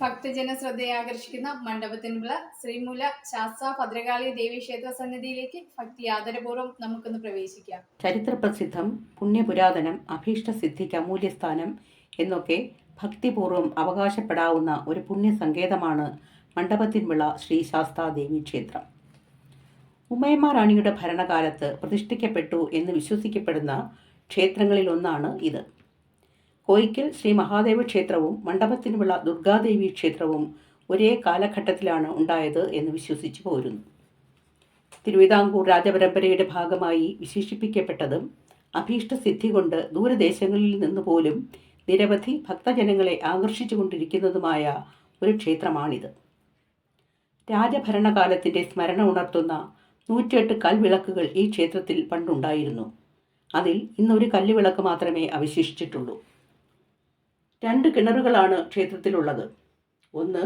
ഭക്തജന ശ്രദ്ധയെ ആകർഷിക്കുന്ന മണ്ഡപത്തിനുള്ള ശ്രീമൂല ശാസ്ത്ര ഭദ്രകാളി ദേവി ക്ഷേത്ര സന്നിധിയിലേക്ക് ഭക്തി ആദരപൂർവം നമുക്കൊന്ന് പ്രവേശിക്കാം. ചരിത്രപ്രസിദ്ധം പുണ്യപുരാതനം അഭീഷ്ട സിദ്ധിക്ക് അമൂല്യസ്ഥാനം എന്നൊക്കെ ഭക്തിപൂർവം അവകാശപ്പെടാവുന്ന ഒരു പുണ്യസങ്കേതമാണ് മണ്ഡപത്തിൻവിള ശ്രീ ശാസ്താദേവി ക്ഷേത്രം ഉമയമ്മ റാണിയുടെ ഭരണകാലത്ത് പ്രതിഷ്ഠിക്കപ്പെട്ടു എന്ന് വിശ്വസിക്കപ്പെടുന്ന ക്ഷേത്രങ്ങളിലൊന്നാണ് ഇത്. കോയിക്കൽ ശ്രീ മഹാദേവ ക്ഷേത്രവും മണ്ഡപത്തിനുമുള്ള ദുർഗാദേവി ക്ഷേത്രവും ഒരേ കാലഘട്ടത്തിലാണ് ഉണ്ടായത് എന്ന് വിശ്വസിച്ചു പോരുന്നു. തിരുവിതാംകൂർ രാജപരമ്പരയുടെ ഭാഗമായി വിശേഷിപ്പിക്കപ്പെട്ടതും അഭീഷ്ടസിദ്ധി കൊണ്ട് ദൂരദേശങ്ങളിൽ നിന്ന് പോലും നിരവധി ഭക്തജനങ്ങളെ ആകർഷിച്ചുകൊണ്ടിരിക്കുന്നതുമായ ഒരു ക്ഷേത്രമാണിത്. രാജഭരണകാലത്തിന്റെ സ്മരണ ഉണർത്തുന്ന നൂറ്റിയെട്ട് കൽവിളക്കുകൾ ഈ ക്ഷേത്രത്തിൽ പണ്ടുണ്ടായിരുന്നു. അതിൽ ഇന്നൊരു കല്ലുവിളക്ക് മാത്രമേ അവശേഷിച്ചിട്ടുള്ളൂ. രണ്ട് കിണറുകളാണ് ക്ഷേത്രത്തിലുള്ളത്. ഒന്ന്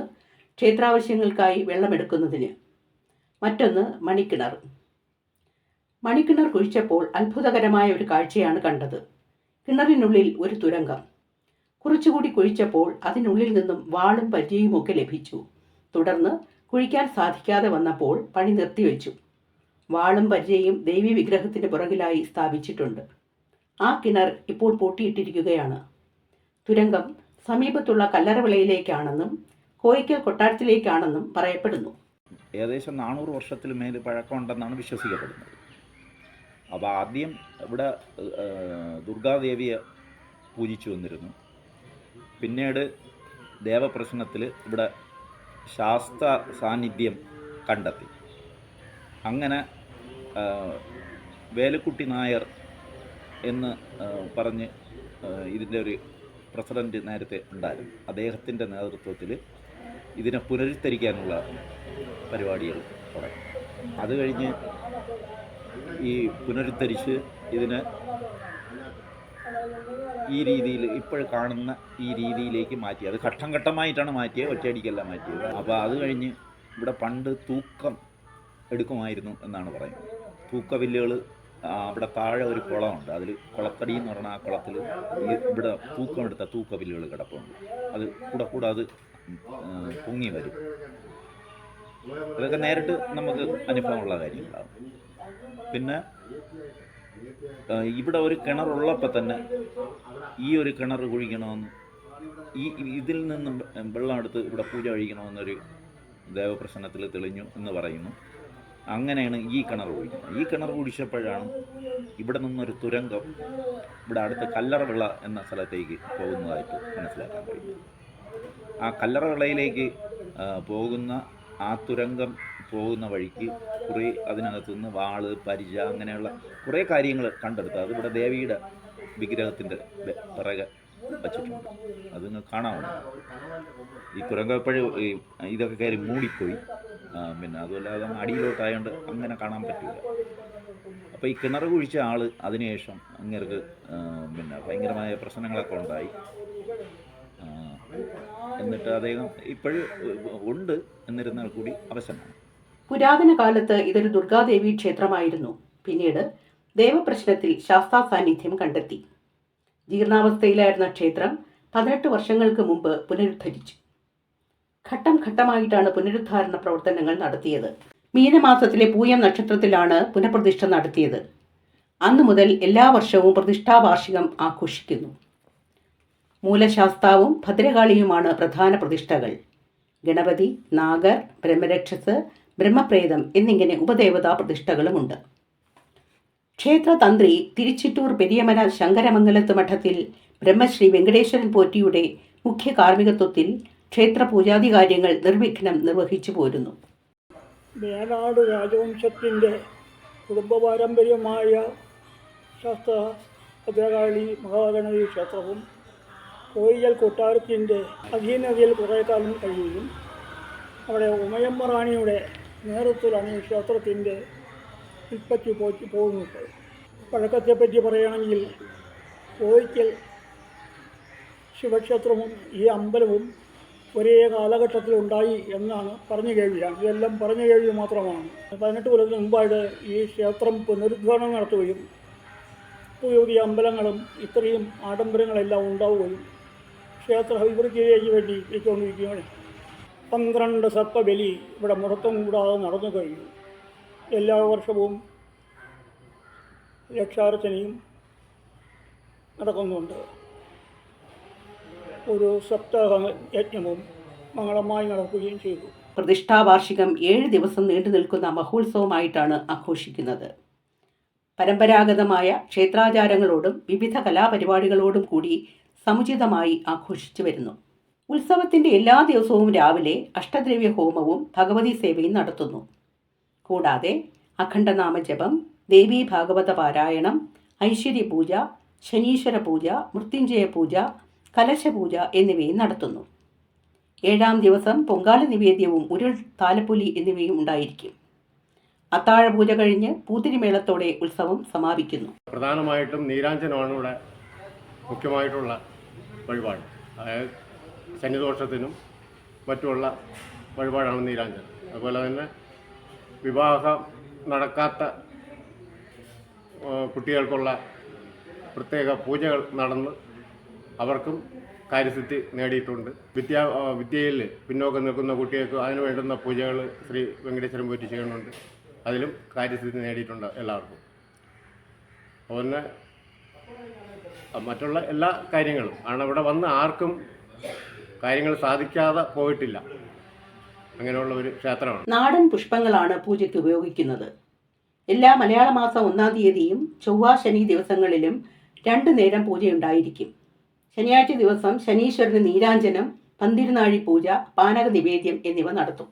ക്ഷേത്രാവശ്യങ്ങൾക്കായി വെള്ളമെടുക്കുന്നതിന് മറ്റൊന്ന് മണിക്കിണർ. മണിക്കിണർ കുഴിച്ചപ്പോൾ അത്ഭുതകരമായ ഒരു കാഴ്ചയാണ് കണ്ടത്. കിണറിനുള്ളിൽ ഒരു തുരങ്കം. കുറച്ചുകൂടി കുഴിച്ചപ്പോൾ അതിനുള്ളിൽ നിന്നും വാളും പരിചയും ഒക്കെ ലഭിച്ചു. തുടർന്ന് കുഴിക്കാൻ സാധിക്കാതെ വന്നപ്പോൾ പണി നിർത്തിവെച്ചു. വാളും പരിചയും ദേവി വിഗ്രഹത്തിന് പുറകിലായി സ്ഥാപിച്ചിട്ടുണ്ട്. ആ കിണർ ഇപ്പോൾ പൂട്ടിയിട്ടിരിക്കുകയാണ്. തുരങ്കം സമീപത്തുള്ള കല്ലറവിളയിലേക്കാണെന്നും കോയിക്കൽ കൊട്ടാരത്തിലേക്കാണെന്നും പറയപ്പെടുന്നു. ഏകദേശം നാനൂറ് വർഷത്തിൽ മേൽ പഴക്കമുണ്ടെന്നാണ് വിശ്വസിക്കപ്പെടുന്നത്. അപ്പോൾ ആദ്യം ഇവിടെ ദുർഗാദേവിയെ പൂജിച്ചു വന്നിരുന്നു. പിന്നീട് ദേവപ്രശ്നത്തിൽ ഇവിടെ ശാസ്ത്ര സാന്നിധ്യം കണ്ടെത്തി. അങ്ങനെ വേലക്കുട്ടി നായർ എന്ന് പറഞ്ഞ് ഇതിന്റെ ഒരു പ്രസിഡന്റ് നേരത്തെ ഉണ്ടായിരുന്നു. അദ്ദേഹത്തിന്റെ നേതൃത്വത്തിൽ ഇതിനെ പുനരുദ്ധരിക്കാനുള്ള പരിപാടികൾ തുടങ്ങി. അത് കഴിഞ്ഞ് ഈ പുനരുദ്ധരിച്ച് ഇതിനെ ഈ രീതിയിൽ ഇപ്പോൾ കാണുന്ന ഈ രീതിയിലേക്ക് മാറ്റി. അത് ഘട്ടം ഘട്ടമായിട്ടാണ് മാറ്റിയത് ഒറ്റയടിക്കല്ല മാറ്റിയത്. അപ്പോൾ അത് കഴിഞ്ഞ് ഇവിടെ പണ്ട് തൂക്കം എടുക്കുമായിരുന്നു എന്നാണ് പറയുന്നത്. തൂക്കവില്ലുകൾ അവിടെ താഴെ ഒരു കുളമുണ്ട്. അതിൽ കുളത്തടി എന്ന് പറഞ്ഞാൽ ആ കുളത്തിൽ ഇവിടെ തൂക്കം എടുത്ത തൂക്കവില്ലുകൾ കിടപ്പുണ്ട്. അത് കൂടെ കൂടെ അത് പൊങ്ങി വരും. ഇതൊക്കെ നേരിട്ട് നമുക്ക് അനുഭവമുള്ള കാര്യങ്ങളാണ്. പിന്നെ ഇവിടെ ഒരു കിണറുള്ളപ്പോൾ തന്നെ ഈ ഒരു കിണർ കുഴിക്കണമെന്ന് ഈ ഇതിൽ നിന്നും വെള്ളം എടുത്ത് ഇവിടെ പൂജ കഴിക്കണമെന്നൊരു ദേവപ്രശ്നത്തിൽ തെളിഞ്ഞു എന്ന് പറയുന്നു. അങ്ങനെയാണ് ഈ കിണർ കുഴിക്കുന്നത്. ഈ കിണർ കുഴിച്ചപ്പോഴാണ് ഇവിടെ നിന്നൊരു തുരങ്കം ഇവിടെ അടുത്ത കല്ലറവിള എന്ന സ്ഥലത്തേക്ക് പോകുന്നതായിട്ട് മനസ്സിലാക്കാൻ കഴിഞ്ഞു ആ കല്ലറവിളയിലേക്ക് പോകുന്ന ആ തുരങ്കം പോകുന്ന വഴിക്ക് കുറേ അതിനകത്ത് നിന്ന് വാൾ പരിച അങ്ങനെയുള്ള കുറേ കാര്യങ്ങൾ കണ്ടെടുത്തു അത് ഇവിടെ ദേവിയുടെ വിഗ്രഹത്തിന്റെ പിറകെ വച്ചിട്ടുണ്ട്. അത് കാണാവുന്നതാണ്. കാണാവുന്ന ഈ കുരങ്കപ്പഴ ഇതൊക്കെ കയറി മൂടിപ്പോയി. പിന്നെ അതുപോലെ അടിയിലോട്ടായതുകൊണ്ട് അങ്ങനെ കാണാൻ പറ്റില്ല അപ്പോൾ ഈ കിണർ കുഴിച്ച ആൾ അതിനുശേഷം അങ്ങേർക്ക് പിന്നെ ഭയങ്കരമായ പ്രശ്നങ്ങളൊക്കെ ഉണ്ടായി. എന്നിട്ട് അദ്ദേഹം ഇപ്പോഴും ഉണ്ട് എന്നിരുന്നാൽ കൂടി അവശനാണ്. പുരാതന കാലത്ത് ഇതൊരു ദുർഗാദേവി ക്ഷേത്രമായിരുന്നു. പിന്നീട് ദേവപ്രശ്നത്തിൽ ശാസ്താ സാന്നിധ്യം കണ്ടെത്തി. ജീർണാവസ്ഥയിലായിരുന്ന ക്ഷേത്രം പതിനെട്ട് വർഷങ്ങൾക്ക് മുമ്പ് പുനരുദ്ധരിച്ചു. ഘട്ടം ഘട്ടമായിട്ടാണ് പുനരുദ്ധാരണ പ്രവർത്തനങ്ങൾ നടത്തിയത്. മീനമാസത്തിലെ പൂയം നക്ഷത്രത്തിലാണ് പുനഃപ്രതിഷ്ഠ നടത്തിയത്. അന്നു മുതൽ എല്ലാ വർഷവും പ്രതിഷ്ഠാവാർഷികം ആഘോഷിക്കുന്നു. മൂലശാസ്താവും ഭദ്രകാളിയുമാണ് പ്രധാന പ്രതിഷ്ഠകൾ. ഗണപതി നാഗർ ബ്രഹ്മരക്ഷസ് ബ്രഹ്മപ്രേതം എന്നിങ്ങനെ ഉപദേവതാ പ്രതിഷ്ഠകളുമുണ്ട്. ക്ഷേത്രതന്ത്രി തിരുച്ചിറ്റൂർ പെരിയമല ശങ്കരമംഗലത്ത് മഠത്തിൽ ബ്രഹ്മശ്രീ വെങ്കടേശ്വരൻ പോറ്റിയുടെ മുഖ്യ കാർമ്മികത്വത്തിൽ ക്ഷേത്ര പൂജാതി കാര്യങ്ങൾ നിർവിഘ്നം നിർവഹിച്ചു പോരുന്നു. വേനാട് രാജവംശത്തിന്റെ കുടുംബ പാരമ്പര്യമായ ശാസ്ത്ര ഭദ്രകാളി മഹാഗണപതി ക്ഷേത്രവും കോയിയൽ കൊട്ടാരത്തിന്റെ അധീനതയിൽ കുറേ കാലം കഴിയുകയും അവിടെ ഉമയമ്മ റാണിയുടെ നേതൃത്വത്തിലാണ് ഈ ക്ഷേത്രത്തിന്റെ ഉൽപ്പത്തി പോയി പോകുന്നത്. പഴക്കത്തെപ്പറ്റി പറയുകയാണെങ്കിൽ കോയിക്കൽ ശിവക്ഷേത്രവും ഈ അമ്പലവും ഒരേ കാലഘട്ടത്തിൽ ഉണ്ടായി എന്നാണ് പറഞ്ഞു കേൾവിയാണ്. ഇതെല്ലാം പറഞ്ഞു കേൾവി മാത്രമാണ്. പതിനെട്ട് കൊല്ലത്തിന് മുമ്പായിട്ട് ഈ ക്ഷേത്രം പുനരുദ്ധാരണം നടത്തുകയും പുതിയ അമ്പലങ്ങളും ഇത്രയും ആഡംബരങ്ങളെല്ലാം ഉണ്ടാവുകയും ക്ഷേത്ര അഭിവൃദ്ധിയിലേക്ക് വേണ്ടി വെച്ചുകൊണ്ടിരിക്കുകയാണ് പന്ത്രണ്ട് സർപ്പബലി ഇവിടെ മുടക്കം കൂടാതെ നടന്നു കഴിഞ്ഞു. എല്ലാ വർഷവും രക്ഷാർച്ചനയും നടക്കുന്നുണ്ട്. ഒരു സപ്താഹ യജ്ഞവും മംഗളമായി നടക്കുകയും ചെയ്തു. പ്രതിഷ്ഠാവാർഷികം ഏഴ് ദിവസം നീണ്ടു നിൽക്കുന്ന മഹോത്സവമായിട്ടാണ് ആഘോഷിക്കുന്നത്. പരമ്പരാഗതമായ ക്ഷേത്രാചാരങ്ങളോടും വിവിധ കലാപരിപാടികളോടും കൂടി സമുചിതമായി ആഘോഷിച്ചു വരുന്നു. ഉത്സവത്തിന്റെ എല്ലാ ദിവസവും രാവിലെ അഷ്ടദ്രവ്യ ഹോമവും ഭഗവതി സേവയും നടത്തുന്നു. കൂടാതെ അഖണ്ഡനാമ ജപം ദേവീ ഭാഗവത പാരായണം ഐശ്വര്യ പൂജ ശനീശ്വര പൂജ മൃത്യുഞ്ജയ പൂജ കലശപൂജ എന്നിവയും നടത്തുന്നു. ഏഴാം ദിവസം പൊങ്കാല നിവേദ്യവും ഉരുൾ താലപ്പൊലി എന്നിവയും ഉണ്ടായിരിക്കും. അത്താഴ പൂജ കഴിഞ്ഞ് പൂത്തിരിമേളത്തോടെ ഉത്സവം സമാപിക്കുന്നു. പ്രധാനമായിട്ടും നീരാഞ്ജനമാണ് ഇവിടെ മുഖ്യമായിട്ടുള്ള വഴിപാട്. അതായത് ശനിദോഷത്തിനും മറ്റുള്ള വഴിപാടാണ് നീരാഞ്ജനം. അതുപോലെ തന്നെ വിവാഹം നടക്കാത്ത കുട്ടികൾക്കുള്ള പ്രത്യേക പൂജകൾ നടന്ന് അവർക്കും കാര്യസിദ്ധി നേടിയിട്ടുണ്ട്. വിദ്യാ വിദ്യയിൽ പിന്നോക്കം നിൽക്കുന്ന കുട്ടികൾക്ക് അതിന് വേണ്ടുന്ന പൂജകൾ ശ്രീ വെങ്കടേശ്വരം പോയിട്ട് ചെയ്യുന്നുണ്ട്. അതിലും കാര്യസിദ്ധി നേടിയിട്ടുണ്ട് എല്ലാവർക്കും. അതുപോലെ മറ്റുള്ള എല്ലാ കാര്യങ്ങളും ആണ് ഇവിടെ വന്ന് ആർക്കും കാര്യങ്ങൾ സാധിക്കാതെ പോയിട്ടില്ല. അങ്ങനെയുള്ള ഒരു ക്ഷേത്രമാണ്. നാടൻ പുഷ്പങ്ങളാണ് പൂജയ്ക്ക് ഉപയോഗിക്കുന്നത്. എല്ലാ മലയാള മാസം ഒന്നാം തീയതിയും ചൊവ്വ ശനി ദിവസങ്ങളിലും രണ്ടു നേരം പൂജയുണ്ടായിരിക്കും. ശനിയാഴ്ച ദിവസം ശനീശ്വരന് നീരാഞ്ജനം പന്തിരുനാഴി പൂജ പാനക നിവേദ്യം എന്നിവ നടത്തും.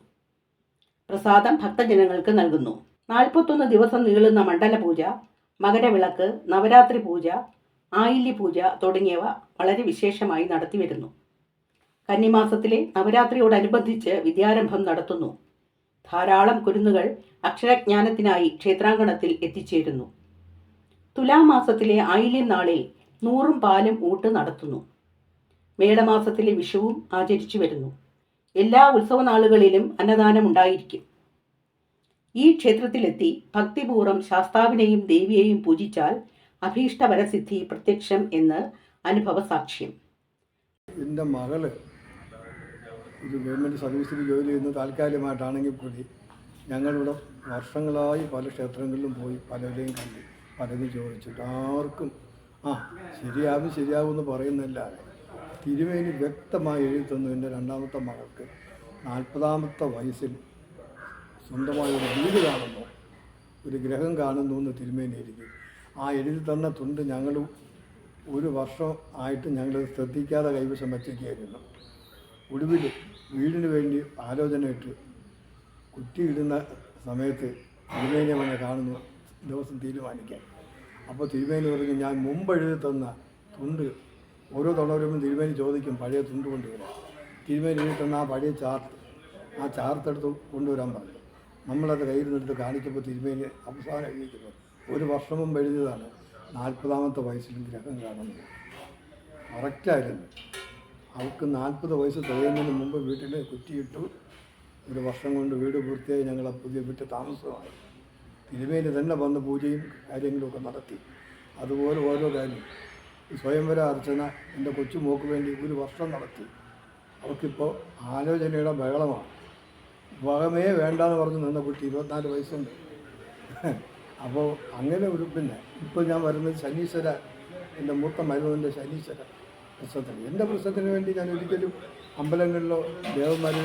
പ്രസാദം ഭക്തജനങ്ങൾക്ക് നൽകുന്നു. നാൽപ്പത്തൊന്ന് ദിവസം നീളുന്ന മണ്ഡല പൂജ മകരവിളക്ക് നവരാത്രി പൂജ ആയില്യ പൂജ തുടങ്ങിയവ വളരെ വിശേഷമായി നടത്തിവരുന്നു കന്നിമാസത്തിലെ നവരാത്രിയോടനുബന്ധിച്ച് വിദ്യാരംഭം നടത്തുന്നു. ധാരാളം കുരുന്നുകൾ അക്ഷരജ്ഞാനത്തിനായി ക്ഷേത്രാങ്കണത്തിൽ എത്തിച്ചേരുന്നു. തുലാമാസത്തിലെ ആയില്യം നാളിൽ നൂറും പാലും ഊട്ട് നടത്തുന്നു. മേടമാസത്തിലെ വിഷുവും ആചരിച്ചു വരുന്നു. എല്ലാ ഉത്സവ നാളുകളിലും അന്നദാനം ഉണ്ടായിരിക്കും. ഈ ക്ഷേത്രത്തിലെത്തി ഭക്തിപൂർവം ശാസ്താവിനെയും ദേവിയെയും പൂജിച്ചാൽ അഭീഷ്ടവരസിദ്ധി പ്രത്യക്ഷം എന്ന് അനുഭവ സാക്ഷ്യം എന്റെ മകൾ ഒരു ഗവൺമെന്റ് സർവീസിൽ ജോലി ചെയ്യുന്ന താൽക്കാലികമായിട്ടാണെങ്കിൽ കൂടി ഞങ്ങളിവിടെ വർഷങ്ങളായി പല ക്ഷേത്രങ്ങളിലും പോയി പലരെയും കണ്ടു പലരും ചോദിച്ചിട്ട് ആർക്കും ആ ശരിയാവും ശരിയാവും എന്ന് പറയുന്നല്ലാതെ തിരുവേലി വ്യക്തമായി എഴുതി തന്നു എന്റെ രണ്ടാമത്തെ മകൾക്ക്. നാൽപ്പതാമത്തെ വയസ്സിൽ സ്വന്തമായ ഒരു വീട് കാണുന്നു. ഒരു ഗ്രഹം കാണുന്നു എന്ന് തിരുമേനി എഴുതി. ആ എഴുതി തന്ന തുണ്ട് ഞങ്ങൾ ഒരു വർഷം ആയിട്ട് ഞങ്ങൾ ശ്രദ്ധിക്കാതെ കൈവശം വച്ചിരിക്കുകയായിരുന്നു. ഒടുവിൽ വീടിന് വേണ്ടി ആലോചന ഇട്ട് കുറ്റിയിടുന്ന സമയത്ത് തിരുമേനി അവനെ കാണുന്നു. ദിവസം തീരുമാനിക്കാൻ. അപ്പോൾ തിരുമേനി പറഞ്ഞു ഞാൻ മുമ്പ് എഴുതി തന്ന തുണ്ട് ഓരോ തവണ വരുമ്പോൾ തിരുമേനി ചോദിക്കും പഴയ തുണ്ട് കൊണ്ടുവരാൻ. തിരുമേനി എഴുതി തന്ന ആ പഴയ ചാർട്ട് ആ ചാർത്തെടുത്ത് കൊണ്ടുവരാൻ പറഞ്ഞു. നമ്മളത് കയ്യിൽ നിന്നെടുത്ത് കാണിക്കുമ്പോൾ തിരുമേനി അവസാനം എഴുതിക്കുന്നു ഒരു വർഷം മുമ്പ് എഴുതിയതാണ് നാൽപ്പതാമത്തെ വയസ്സിലും ഗ്രഹം കാണുന്നത് കറക്റ്റായിരുന്നു അവൾക്ക് നാൽപ്പത് വയസ്സ് തികയുന്നതിന് മുമ്പ് വീട്ടിൽ കുറ്റിയിട്ടു ഒരു വർഷം കൊണ്ട് വീട് പൂർത്തിയായി ഞങ്ങൾ പുതിയ വീട്ടിൽ താമസമായി. തിരുമേനി തന്നെ വന്ന് പൂജയും കാര്യങ്ങളുമൊക്കെ നടത്തി. അതുപോലെ ഓരോ കാര്യം. സ്വയംവര അർച്ചന എന്റെ കൊച്ചുമോക്ക് വേണ്ടി ഒരു വർഷം നടത്തി. അവർക്കിപ്പോൾ ആലോചനയുടെ ബഹളമാണ്. വിവാഹമേ വേണ്ടാന്ന് പറഞ്ഞ് നിന്ന കുട്ടി ഇരുപത്തിനാല് വയസ്സുണ്ട്. അപ്പോൾ അങ്ങനെ ഒരു പിന്നെ ഇപ്പോൾ ഞാൻ വരുന്നത് ശനീശ്വര എന്റെ മൂത്ത മരുന്നതിന്റെ ശനീശ്വര പ്രശ്നത്തിന് എന്റെ പ്രശ്നത്തിന് വേണ്ടി ഞാൻ ഒരിക്കലും അമ്പലങ്ങളിലോ ദേവന്മാരെ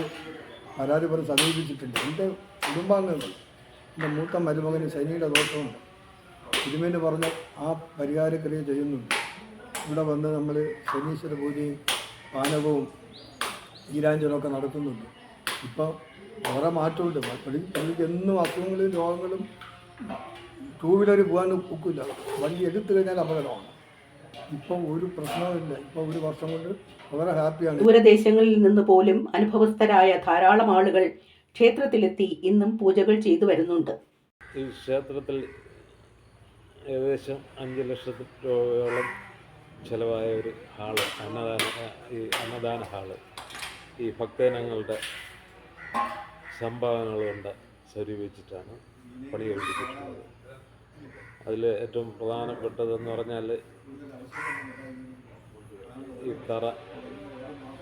പരാതി പറഞ്ഞ് സമീപിച്ചിട്ടില്ല. എന്റെ കുടുംബാംഗങ്ങൾ എന്റെ മൂത്ത മരുമകന് ശനിയുടെ ദോഷമുണ്ട് തിരുമേന് പറഞ്ഞ ആ പരിഹാരക്രിയ ചെയ്യുന്നുണ്ട്. ഇവിടെ വന്ന് നമ്മൾ ശനീശ്വര പൂജയും പാനകവും ഈരാഞ്ചലൊക്കെ നടത്തുന്നുണ്ട്. ഇപ്പോൾ വേറെ മാറ്റമുണ്ട് പുള്ളി പുള്ളിക്ക് എന്നും അസുഖങ്ങളും രോഗങ്ങളും ടൂ വീലറിൽ പോകാൻ ഒക്കില്ല. വണ്ടി എടുത്തു കഴിഞ്ഞാൽ അപകടമാണ്. ഇപ്പം ഒരു പ്രശ്നവുമില്ല. ഇപ്പം ഒരു വർഷം കൊണ്ട് വളരെ ഹാപ്പിയാണ്. ദൂരദേശങ്ങളിൽ നിന്ന് പോലും അനുഭവസ്ഥരായ ധാരാളം ആളുകൾ ക്ഷേത്രത്തിലെത്തി ഇന്നും പൂജകൾ ചെയ്തു വരുന്നുണ്ട്. ഈ ക്ഷേത്രത്തിൽ ഏകദേശം അഞ്ച് ലക്ഷത്തി രൂപയോളം ചിലവായ ഒരു ഹാൾ അന്നദാന ഈ അന്നദാന ഹാൾ. ഈ ഭക്തജനങ്ങളുടെ സംഭാവനകൾ കൊണ്ട് സ്വരൂപിച്ചിട്ടാണ് പണി കഴിപ്പിച്ചിട്ടുള്ളത് അതിൽ ഏറ്റവും പ്രധാനപ്പെട്ടതെന്ന് പറഞ്ഞാൽ ഈ തറ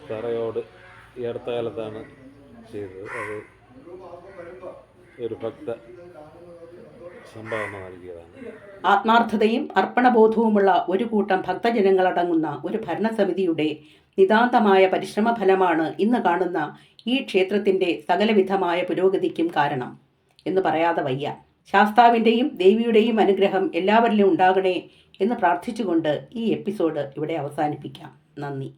തറയോട് ഈ അടുത്ത കാലത്താണ് ചെയ്തത്. അത് ഒരു ഭക്ത ആത്മാർത്ഥതയും അർപ്പണബോധവുമുള്ള ഒരു കൂട്ടം ഭക്തജനങ്ങളടങ്ങുന്ന ഒരു ഭരണസമിതിയുടെ നിതാന്തമായ പരിശ്രമ ഫലമാണ് ഇന്ന് കാണുന്ന ഈ ക്ഷേത്രത്തിന്റെ സകലവിധമായ പുരോഗതിക്കും കാരണം എന്ന് പറയാതെ വയ്യ. ശാസ്താവിന്റെയും ദേവിയുടെയും അനുഗ്രഹം എല്ലാവരിലും ഉണ്ടാകണേ എന്ന് പ്രാർത്ഥിച്ചുകൊണ്ട് ഈ എപ്പിസോഡ് ഇവിടെ അവസാനിപ്പിക്കാം. നന്ദി.